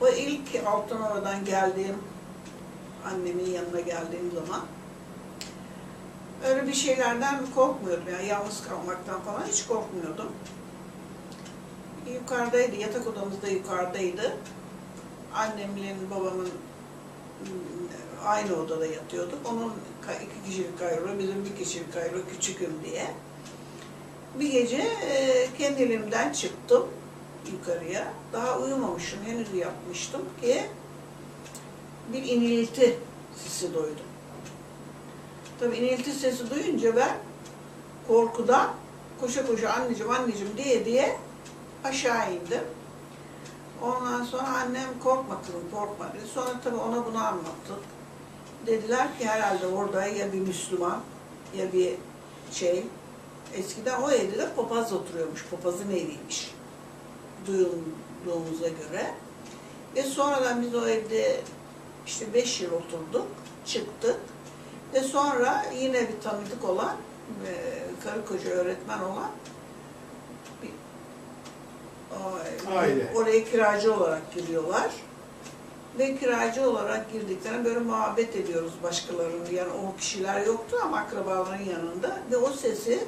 O ilk Altınova'dan geldiğim, annemin yanına geldiğim zaman öyle bir şeylerden korkmuyordum. Yani yalnız kalmaktan falan hiç korkmuyordum. Yukarıdaydı, yatak odamız da yukarıdaydı. Annemle babamın mm, aynı odada yatıyorduk. Onun iki kişilik kayrolu, bizim bir kişilik kayrolu küçüküm diye. Bir gece kendiliğimden çıktım yukarıya. Daha uyumamışım, henüz yapmıştım ki bir inilti sesi duydum. Tabii inilti sesi duyunca ben korkudan koşa koşa anneciğim anneciğim diye diye aşağı indim. Ondan sonra annem korkma kızım korkma dedi. Sonra tabii ona bunu anlattık. Dediler ki herhalde orada ya bir Müslüman ya bir şey. Eskiden o evde de papaz oturuyormuş. Papazın eviymiş. Duyulduğumuza göre. Ve sonradan biz o evde işte beş yıl oturduk. Çıktık. Ve sonra yine bir tanıdık olan, e, karı koca öğretmen olan bir o- Aile. oraya kiracı olarak giriyorlar. Ve kiracı olarak girdiklerinde böyle muhabbet ediyoruz başkalarını. Yani o kişiler yoktu ama akrabaların yanında. Ve o sesi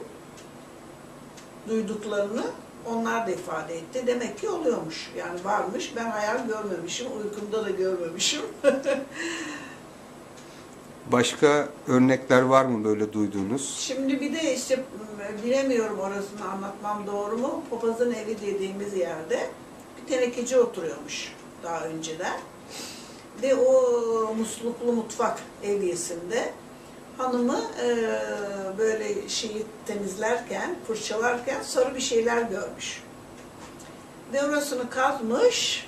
duyduklarını onlar da ifade etti. Demek ki oluyormuş. Yani varmış. Ben hayal görmemişim. Uykumda da görmemişim. Başka örnekler var mı böyle duyduğunuz? Şimdi bir de işte m, bilemiyorum orasını anlatmam doğru mu? Papazın evi dediğimiz yerde bir tenekeci oturuyormuş daha önceden. Ve o musluklu mutfak eviyesinde hanımı e, böyle şeyi temizlerken, fırçalarken sarı bir şeyler görmüş. Ve orasını kazmış,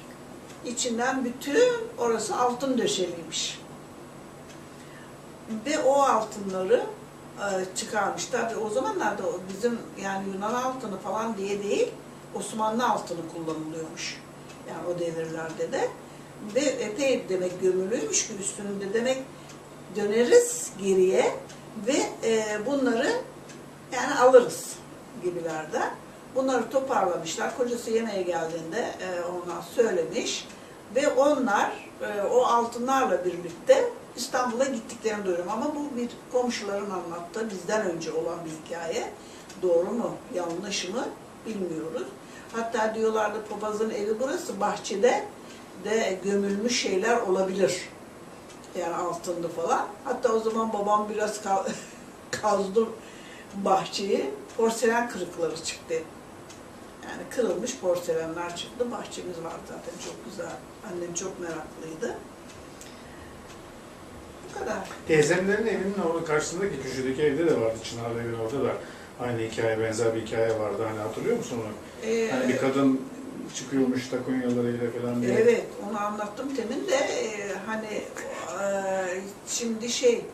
içinden bütün orası altın döşeliymiş. Ve o altınları e, çıkarmış. Tabii o zamanlarda bizim yani Yunan altını falan diye değil, Osmanlı altını kullanılıyormuş. Yani o devirlerde de. Ve epey demek gömülüymüş ki üstünde demek döneriz geriye ve e, bunları yani alırız gibilerden. Bunları toparlamışlar. Kocası yemeğe geldiğinde e, ona söylemiş ve onlar e, o altınlarla birlikte İstanbul'a gittiklerini duyuyorum. Ama bu bir komşuların anlattığı bizden önce olan bir hikaye. Doğru mu, yanlış mı bilmiyoruz. Hatta diyorlardı papazın evi burası, bahçede de gömülmüş şeyler olabilir. Yani altınlı falan. Hatta o zaman babam biraz ka- kazdı bahçeyi. Porselen kırıkları çıktı. Yani kırılmış porselenler çıktı. Bahçemiz var zaten çok güzel. Annem çok meraklıydı. Bu kadar. Teyzemlerin evinin orada karşısındaki köşedeki evde de vardı. Çınar'da evin orada da aynı hikaye, benzer bir hikaye vardı. Hani hatırlıyor musun onu? Ee, Hani bir kadın çıkıyormuş takunyalarıyla falan diye. Evet, onu anlattım temin de e, hani şimdi şey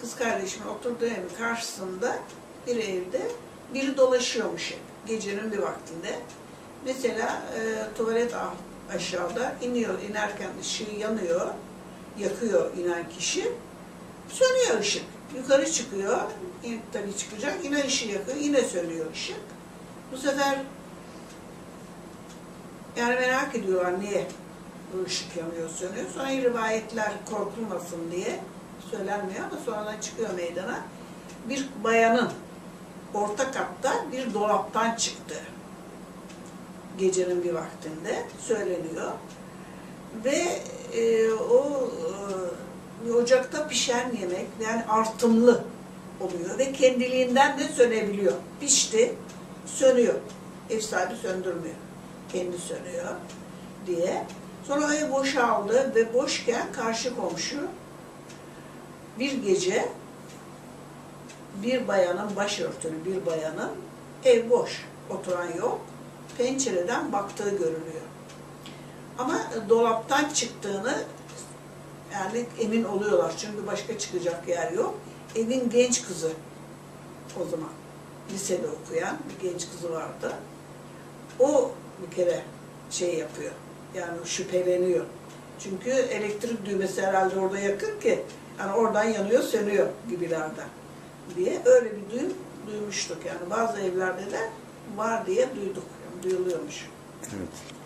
kız kardeşimin oturduğu evin karşısında bir evde biri dolaşıyormuş hep, gecenin bir vaktinde. Mesela e, tuvalet a- aşağıda iniyor, inerken ışığı yanıyor, yakıyor inen kişi, sönüyor ışık. Yukarı çıkıyor, tabii çıkacak, yine ışığı yakıyor, yine sönüyor ışık. Bu sefer yani merak ediyorlar niye bu ışık yanıyor sönüyor. Sonra rivayetler korkulmasın diye söylenmiyor ama sonradan çıkıyor meydana. Bir bayanın orta katta bir dolaptan çıktı. Gecenin bir vaktinde söyleniyor. Ve e, o e, ocakta pişen yemek yani artımlı oluyor ve kendiliğinden de sönebiliyor. Pişti, sönüyor. Ev sahibi söndürmüyor kendi sönüyor diye. Sonra ev boşaldı ve boşken karşı komşu bir gece bir bayanın, başörtülü bir bayanın ev boş, oturan yok, pencereden baktığı görülüyor. Ama dolaptan çıktığını yani emin oluyorlar çünkü başka çıkacak yer yok. Evin genç kızı o zaman lisede okuyan bir genç kızı vardı. O bir kere şey yapıyor. Yani şüpheleniyor. Çünkü elektrik düğmesi herhalde orada yakın ki yani oradan yanıyor sönüyor gibilerden diye öyle bir duyum duymuştuk yani bazı evlerde de var diye duyduk. Yani duyuluyormuş. Evet.